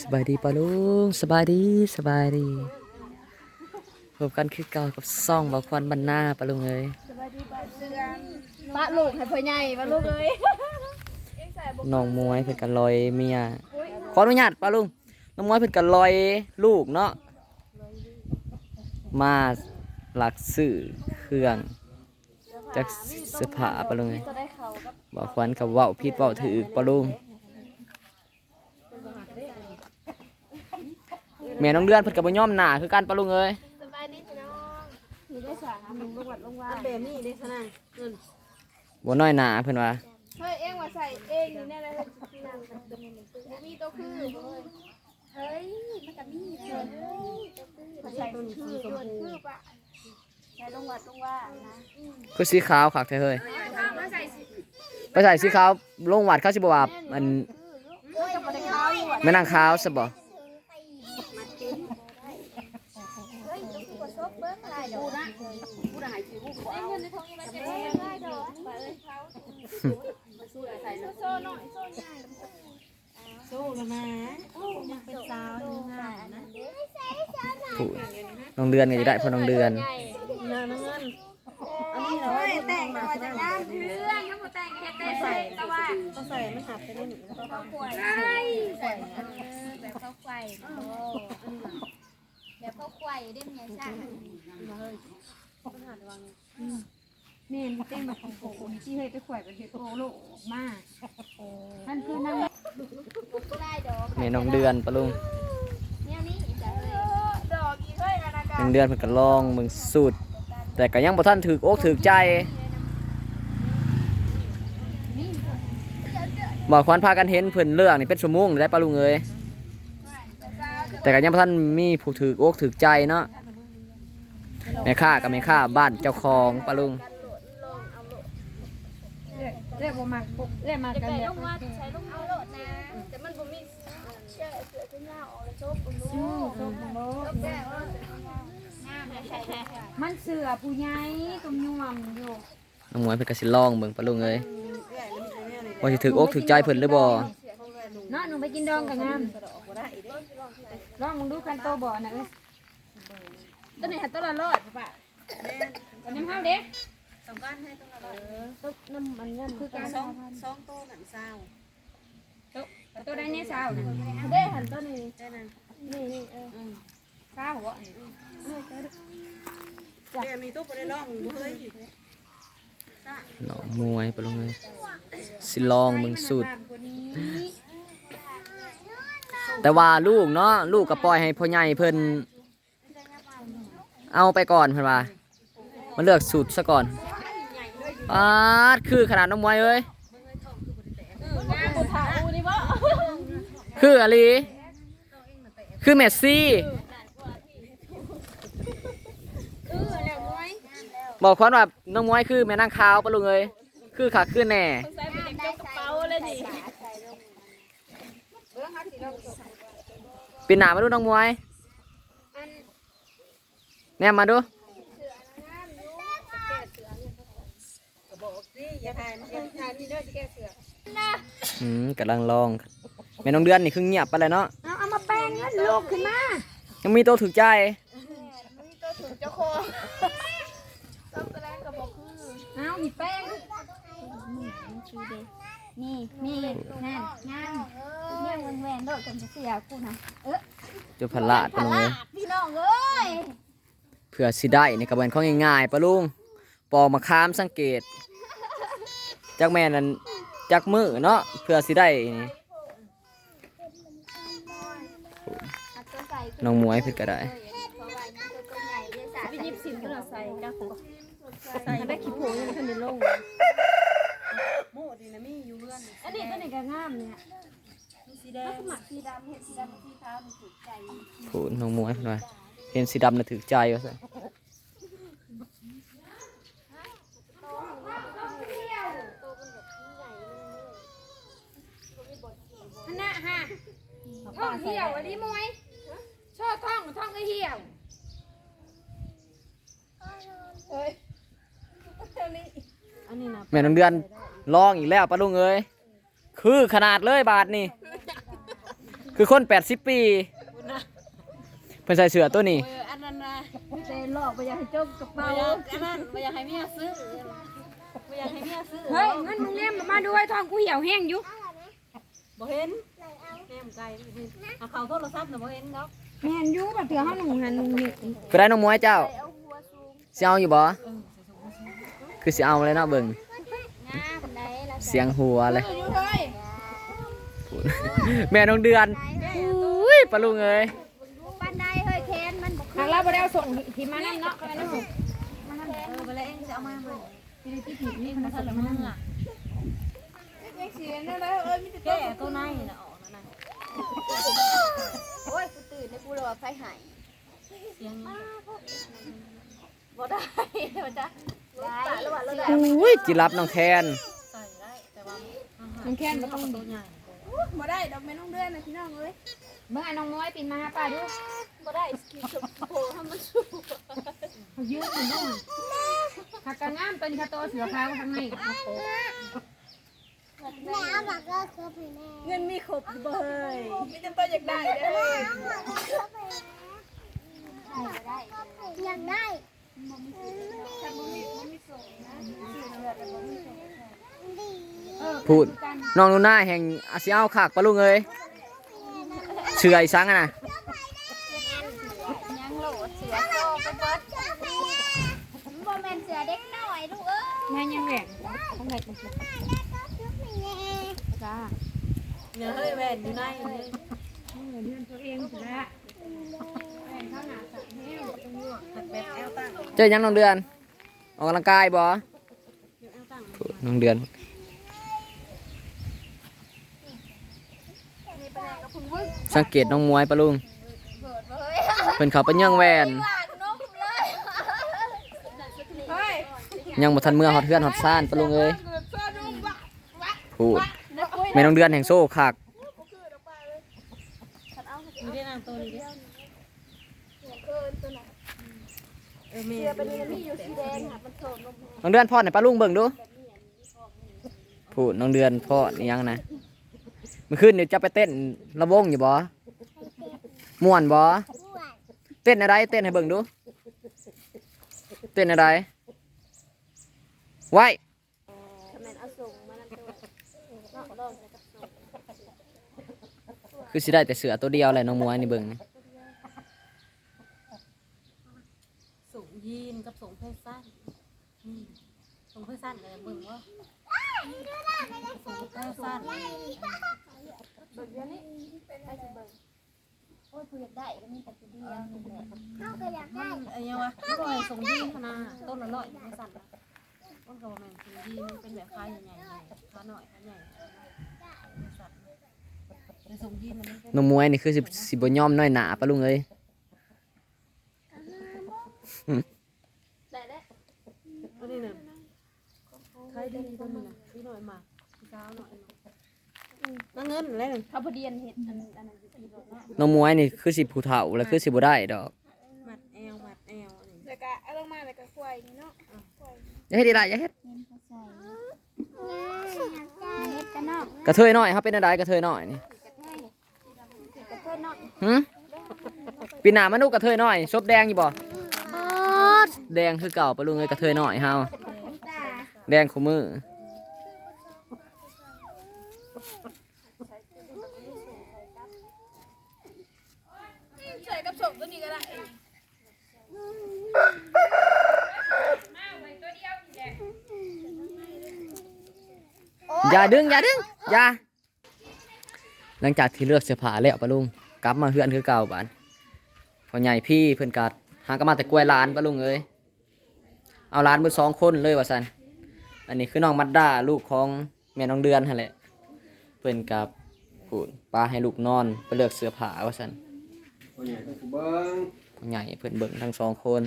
สบายดีปะลุงสบายดีสบายดีพบกันคือเก่ากับซ่องบ่ควันบรรณาปะลุงเอ้ยปะลูกให้พ่อใหญ่ปะลูกเอ้ยน้องมวยเพิ่นกันลอยเมียขออนุญาตปะลุงน้องมวยเพิ่นกันลอยลูกเนาะมาหลักซื้อเครื่องจักเสื้อผ้าปะลุงเอ้ยจะได้เขากับบ่ควันกับเว้าผิดเว้าถูกปะลุง ม่น้องเดือนเพิ่นก็บ่ยอมหน้าคือกันปะลุงเอ้ยสบายดีพี่น้องมีได้สาหามึงลงวัดลงว่าเบมี่ได้ขนาดนั่นบ่น้อยหน้าเพิ่นว่าเฮ้ยเอ็งว่าใส่เองนี่แน่เลยพี่นางมีตัวคือเฮ้ยมันก็มีเฮ้ยใส่ตัวคือตัวคือปะใส่ลงวัดลงว่านะคือสีขาวคักแท้เฮ้ยมาใส่ไปใส่สีขาวลงวัดเขาสิบ่ว่ามันโอ้ยกับมันขาวอยู่แม่นางขาวซะบ่ เฮ้ยกูก็ซบเบิ้งลาย ดอกนะกูได้หายสิกูบ่เอาเงินในทองยังมาเจ็บลายดอกไปเอ้ยเขาสู้ใส่โซ่หน่อยโซ่ใหญ่สู้แล้วนะยังเป็นสาวยังนะผู้น้องเดือนก็จะได้พอน้องเดือนเงิน อันนี้เราแต่งมาจะงามเพื่อนถ้าบ่แต่งเฮ็ดได้ใส่แต่ว่า ก็ใส่ไม่หักไปได้หนึ่งแล้วก็ เขาควายใส่แบบเขาควายแบบเขาควายได้เมียช่าง เมนเต้นมาของโผมที่เฮ้ยไปขวายไปเฮ็ดโอโลมากนั่นคือนั่งได้ดอกแม่น้องเดือนปะลุงเนี่ยนี่จะเลยดอกอีกเฮ้ยนะกะน้องเดือนเพิ่นก็ลองมึงสุดแต่ก็ยังบ่ทันถึกอกถึกใจบ่ควรพากันเห็นเพิ่นเรื่องนี่เป็นชั่วโมงได้ปะลุงเอ้ยแต่ก็ยังบ่ทันมีผู้ถึกอกถึกใจเนาะ แม่ค้ากับแม่ค้าบ้านเจ้าของปะลุงเรียกว่ามาเรียกมากันเนี่ยใช้ลงเอาโลดนะแต่มันบ่มีเชื่อเสือขึ้นหน้าออกแล้วโชคคุณลูกสู้สู้โบแก้ว่าหน้าไม่ใช่มันเสือผู้ใหญ่ตุ้มยวมอยู่น้องมวยเพิ่นก็สิลองเบิ่งปะลุงเอ้ยว่าสิถึกอกถึกใจเพิ่นหรือบ่เนาะหนูไปกินดองกับงามลองมึงดูกันโตบ่อนะเอ้ย ตัวนี้หัดตัวละรอดป่ะอันนี้เฮาเด็กสำคัญให้ต้องระวังตุ๊บน้ำมันเงินคือการสองสองโตกันเศร้าตัวได้เนี่ยสาวนะได้หันต้นนี้ได้นะนี่นี่เออสาวหัวเดี๋ยวมีตู้ไปได้ล่องเฮ้ยน้องมวยปะลุงเอ้ยสิลองมึงสุดคนนี้แต่ว่าลูกเนาะลูกก็ปล่อยให้พ่อใหญ่เพิ่น เอาไปก่อนเพิ่นว่ามันเลือกสูตรซะก่อนปาดคือขนาดน้องมวยเอ้ยคืออะไรคือเมสซี่คือแล้วน้อยบอกคนว่าน้องมวยคือแม่นางขาวปะลุงเอ้ยคือขาคือแน่เป็นกระเป๋าเลยนี่ปีหนามาดูน้องมวย แน่มาดูอย่าถ่ายมาถ่ายนี่เด้อจะแก้เสืออืมกำลังลองแม่น้องเดือนนี่คือเงียบไปเลยเนาะเอาเอามาแป้งเงินลูกขึ้นมายังมีตัวถูกใจมันตัวถึงเจ้าโคต้องแสดงกับบอกคือเอามีแป้งนี่นี่นั่นงานเนี่ยเงินแหวนโดดกันเสียกูนะจุพลาดปะลุงเอ้ยพี่น้องเอ้ย เพื่อสิได้ในกระบวนข้อง่ายๆปะลุงปอกมะขามสังเกตจากแม่นั้นจากมือเนาะเพื่อสิได้นี่น้องมวยเพิ่นก็ได้ไปยิบสินก็ใส่กระปุกใส่ได้ขี้ผงยังไม่ทันได้ลงโมดีนะมีอยู่เพื่อนอันนี้ตัวนี้ก็งามเนี่ยสีแดงสีดำเห็นสีดำสีขาวมันถูกใจพูดน้องมวยเพิ่นว่า เห็นสีดำน่ะถือใจว่าซั่นอันน่ะฮะท่องเที่ยวอันนี้มวยชอบท่องท่องก็เที่ยวเอ้ยเท่านี้อันนี้นะแม่น้องเดือนลองอีกแล้วปะลุงเอ้ยคือขนาดเลยบาทนี่ คือคน 80 ปี เพิ่นใส่เสื้อตัวนี้ เอออันนั้นนะเต้นหลอกไปอยากให้จกกระบ่เป๋าอยากอันนั้นบ่อยากให้เมียซื้อบ่อยากให้เมียซื้อเฮ้ยเงินมึงเล่มมาด้วยทองกูเหี่ยวแห้งอยู่บ่เห็นแม่มไกลเอาเขาโทรศัพท์น่ะบ่เห็นเนาะแม่นอยู่บัดเถื่อเฮาหนุ่งหันหนุ่งนี่ไปได้น้องมวยเจ้าสิเอาอยู่บ่คือสิเอาเลยเนาะเบิ่งเสียงหัวเลยอยู่เฮ้ยแม่น้องเดือนอุ้ยปลาลุงเอ้ย ปันไดเฮ้ยแคนมันบ่หากเราบ่ได้เอาส่งที่มานั่นเนาะก็ไม่ต้องส่งเออบ่แล้วเองจะเอามาใหม่ที่ที่นี่มันถ้าละมึงอะยังสินั่นแล้วเอ้ยมีแต่แก่ตัวในน่ะออกนั่นน่ะโอ้ยกูตื่นในกูเลยว่าไฟหายเสียงบ่ได้บ่ได้ได้แล้วว่าเราได้อุ้ยจิรับน้องแคนใส่ได้แต่ว่าน้องแค้นบ่ต้องตัวใหญ่บ่ได้ดอกแม่น้องเดือนนะพี่น้องเอ้ยเบิ่งไอ้น้องน้อยปีนมาหาป้าดู บ่ได้สกินสุโผล่ให้มันสู้เขายืนอยู่นู่นหากกะงามเป็นคาโตเสือขาวข้างในแม่เอามาก็คือพี่แม่เงินมีครบเบยมีแต่ตัวอยากได้เด้ออยากได้พูดน้องนูน่าแห่งอาสิเอาขากปลาลุงเอ้ยเชื่ออีสังอะนะ ยังโหลดเสือโตไปเบิดบ่แม่นเสือเด็กน้อยลูกเอ้ย แม่ยังแหวกข้างในมันจ้าเนี่ยเฮ้ยแว่นอยู่ในเลยเออเดือนตัวเองสิละแม่ข้าวหนาสัตว์แห้งตรงนี้แบบแอลตั้งเจอยังน้องเดือน ออกกำลังกายบ่น้องเดือนสังเกตน้องมวยปลาลุงเพิ่นเขาไปย่างแหวน ปากนกเลย เฮ้ ยยังบ่ทันเมื่อฮอดเฮือนฮอดซ่านปลาลุงเอ้ยพูดแม่น้องเดือนแห่งโซ่ขากมีได้นางตัวนี้ดิเออเมย์เป็นมีอยู่สีแดงค่ะมันโถนนมน้องเดือนพ่อไหนปลาลุงเบิ่งดูพูดน้องเดือนพ่อนี่ยังนะเมื่อคืนเดี๋ยวจะไปเต้นระวงอยู่บ่ม่วนบ่เต้นอะไรเต้นให้เบิ่งดู เต้นอะไร ไว้าส่งมานั่นตัวนอกลองใส่กับส่งคือสิได้แต่เสือตัวเดียวแหละน้องมวยนี่เบิ่งนี่สูงยีนกับสูงเพศสั้นสูงเพศสั้นเลยเบิ่งว่าสูงเพศสั้นโอ้ยกูอยากได้ก็มีแต่กูเดียวนี่แหละเขาก็อยากได้มันไอ้ยังวะก็เลยสูงยีนขนาดต้นละร้อยเพศสั้น นะต้นกระบอกแมนสูงยีมันเป็นแบบขาใหญ่ๆขาหน่อยขาใหญ่สั้นแต่สูงยีนมันไม่เป็นน้องมวยนี่คือสิสิบ่ยอมน้อยหนาปะลุงเอ้ยได้แล้วตัวนี้น่ะใครดีตัวนี้น่ะพี่หน่อยมาพี่สาวหน่อยมานั่งเงินอะไรนั่น เขาพอดีอันเห็นอันอันนั้นสิเนาะ น้องมวยนี่คือสิผู้เฒ่าแล้วคือสิบ่ได้ดอก มัดแอวมัดแอวอันนี้ แล้วก็เอาลงมาแล้วก็ควายนี่เนาะอย่าเฮ็ดอีหลายอย่าเฮ็ดเห็ดกันเนาะกระเทยน้อยครับเป็นอะไรกระเทยน้อยนี่กระเพื่อนเนาะหึปีหน้ามาดูกระเทยน้อยซบแดงอยู่บ่แดงคือเก่าปะลุงเอ้ยกระเทยน้อยเฮาแดงคู่มือใส่กับส่งตัวนี้ก็ได้ อย่าดึงอย่าดึงอย่าหลังจากที่เลือกเสื้อผ้าแล้วปะลุงกลับมาเฮือนคือเก่าบานพ่อใหญ่พี่เพิ่อนกัดหากนมาแต่กล้วยหลานปะลุงเอ้ยเอาหลานเบิดสองคนเลยว่าซั่นอันนี้คือน้องมัดดาลูกของแม่น้องเดือนหั่นแหละเพิ่อนกับพูดปาให้ลูกนอนไปเลือกเสื้อผ้าว่าซั่นพ่อใหญ่ก็กูเบิ้งพ่อใหญ่เพิ่นเบิ่งทั้งสองคน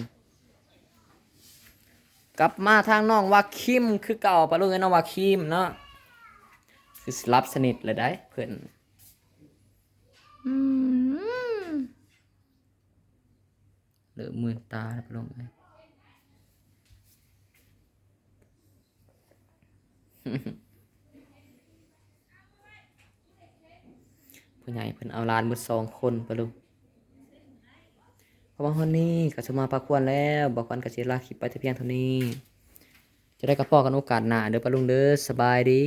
กลับมาทางน้องว่าคิมคือเก่าปะลุงเอ้ยน้องว่าคิมเนาะ คือรับสนิทเลยได้เพิ่อืมเหลือมือตาแล้วปะลุงเพผู้ใหญ่เพิ่นเอาลานหมดสองคนปะลุงเพราะว่าฮอนนี้ก็จะมาพักควรแล้วบอกวันก็สิลาคลิปไปแต่เพียงเท่านี้ จะได้กับพ่อกันโอกาสหน้าเด้อปะลุงเด้อสบายดี